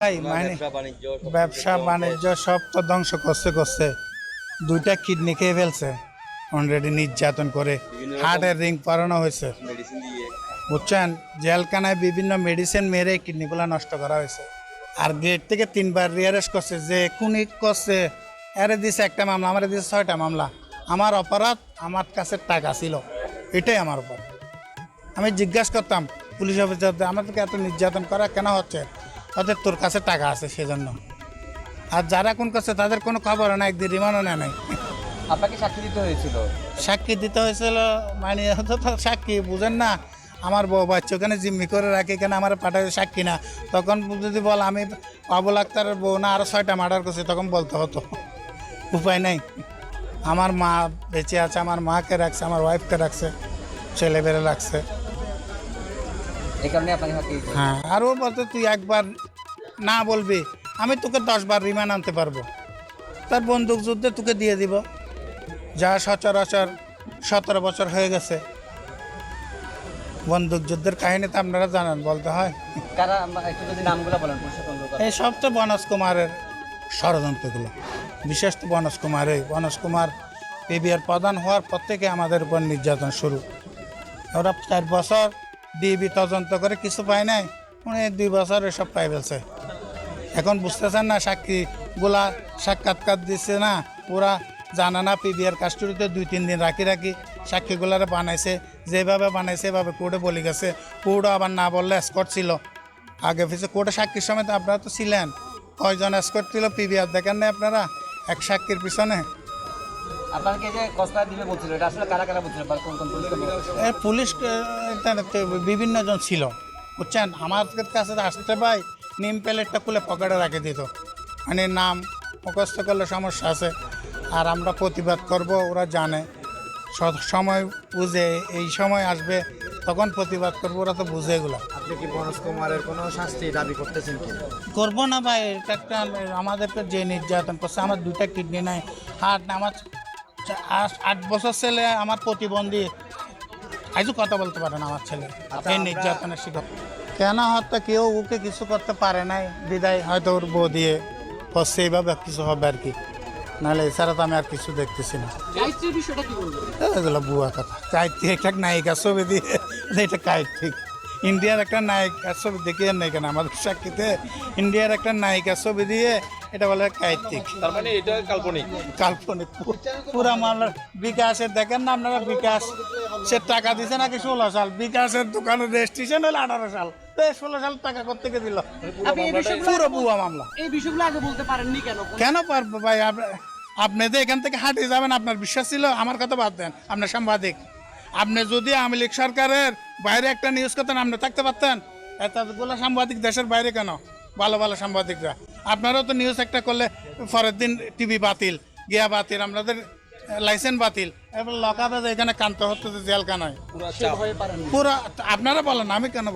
মানে ব্যবসা বাণিজ্য সব তো ধ্বংস করছে করছে। দুইটা কিডনি খেয়ে ফেলছে। অলরেডি নির্যাতন করে। হার্টের রিং পরানো হয়েছে। বুঝছেন? জেলখানায় বিভিন্ন মেডিসিন মেরে কিডনিগুলো নষ্ট করা হয়েছে। আর গেট থেকে তিনবার রিয়ারেস করছে যে কোনি করছে। এরে দিছে একটা মামলা আমার দিছে ছয়টা মামলা। আমার অপরাধ আমার কাছে টাকা ছিল। এটাই আমার অপরাধ। আমি জিজ্ঞাসা করতাম পুলিশ অফিসারদের আমাদেরকে এত নির্যাতন করা কেন হচ্ছে? তাদের তোর কাছে টাকা আছে সেজন্য। আর যারা কোন করছে তাদের কোনো খবর না একদিন রিমান্ডও নেয় নাই। আপনাকে সাক্ষী দিতে হয়েছিল? সাক্ষী দিতে হয়েছিল মানে তো সাক্ষী বুঝেন না? আমার বউ বাচ্চা ওখানে জিম্মি করে রাখে এখানে আমার পাঠায় সাক্ষী না? তখন যদি বল আমি আবুল আক্তারের বউ না আরও ছয়টা মার্ডার করছি তখন বলতে হতো। উপায় নাই। আমার মা বেঁচে আছে আমার মাকে রাখছে আমার ওয়াইফকে রাখছে ছেলে বেড়ে রাখছে। এই কারণে আপনাকে সাক্ষী হ্যাঁ আর ও বলতো তুই একবার না বলবি আমি তোকে দশবার রিমান্ড আনতে পারব। তার বন্দুক যুদ্ধে তোকে দিয়ে দিব। যা সচরাচর সতেরো বছর হয়ে গেছে। বন্দুক যুদ্ধের কাহিনী তো আপনারা জানেন বলতে হয়। কারা একটু যদি নামগুলো বলেন এই সব তো বনজ কুমারের ষড়যন্ত্রগুলো। বিশেষ তো বনজ কুমারের বনজ কুমার পিবিআর প্রধান হওয়ার পর থেকে আমাদের উপর নির্যাতন শুরু। ওরা চার বছর ডিবি তদন্ত করে কিছু পায় নাই। উনি দুই বছর এসব পাই ফেলছে। এখন বুঝতেছেন না সাক্ষীগুলা সাক্ষাৎকার দিচ্ছে না, ওরা জানা না পিবিআর কাস্টডিতে দুই, তিন দিন রাখি রাখি সাক্ষীগুলারে বানাইছে, যেভাবে বানাইছে এভাবে কোর্টে বলে গেছে। কোর্টও আবার না বললে স্কট ছিল। আগে ফিসে কোর্টে সাক্ষীর সময় তো আপনারা তো ছিলেন। কয়জন স্কট ছিল পিবিআর দেখেন না আপনারা? এক সাক্ষীর পিছনে আপনাকে যে কস্তা দিবে বলছিল? এটা আসলে কারা কারা বলছিল? কোন কোন পুলিশ পুলিশ বিভিন্ন জন ছিল। বুঝছেন? আমার কাছে তো আসতে পাই নিম প্যালেটটা খুলে পকেটে রাখে দিত। মানে নাম মুখস্থ করলে সমস্যা আছে। আর আমরা প্রতিবাদ করব ওরা জানে। সময় বুঝে এই সময় আসবে তখন প্রতিবাদ করব ওরা তো বুঝে এগুলো। আপনি কি মনোজ কুমারের কোনো শাস্তি দাবি করতেছেন কি? করব না ভাই এটা একটা আমাদেরকে যে নির্যাতন করছে আমার দুইটা কিডনি নাই হার্ট না আমার আট- আট বছর ছেলে আমার প্রতিবন্ধী। আজও কথা বলতে পারে না আমার ছেলে। এই নির্যাতনের শিকার। কেন হয়তো কেউ ওকে কিছু করতে পারে নাই? বিদায় হয়তো ওর বউ দিয়ে করছে এইভাবে কিছু হবে আর কি। নাহলে এছাড়া তো আমি আর কিছু দেখতেছি না। এগুলো বুয়া কথা। কাইতি একটা নায়িকা ছবি দিয়ে এটা কাইতিক ইন্ডিয়ার একটা নায়িকার ছবি দেখিয়ে নেই কেন আমাদের সাক্ষীতে ইন্ডিয়ার একটা নায়িকার ছবি দিয়ে এটা বলে কাইতিক তার মানে এটা কাল্পনিক। কাল্পনিক। পুরা মামলার বিকাশের দেখেন না আপনারা বিকাশ সে টাকা দিছে নাকি ষোলো সাল? বিকাশের দোকানের রেজিস্ট্রেশন হলো আঠারো সাল। তো ষোলো সাল টাকা করতে দিল? আপনি এই পুরো বুয়া মামলা। এই বিষয়গুলো আগে বলতে পারেননি কেন? কেন পারব ভাই? আপ- আপনি তো এখান থেকে হাঁটিয়ে যাবেন আপনার বিশ্বাস ছিল? আমার কথা বাদ দেন আপনার সাংবাদিক। আপনি যদি আওয়ামী লীগ সরকারের বাইরে একটা নিউজ করতেন আপনি থাকতে পারতেন? এতগুলো সাংবাদিক দেশের বাইরে কেন? ভালো ভালো সাংবাদিকরা। আপনারাও তো নিউজ একটা করলে পরের দিন টিভি বাতিল গিয়া বাতিল আপনাদের লাইসেন্স বাতিল। এবার লকাবে এখানে কান্ত হতে জেলখানায়। পুরো আপনারা বলেন আমি কেন?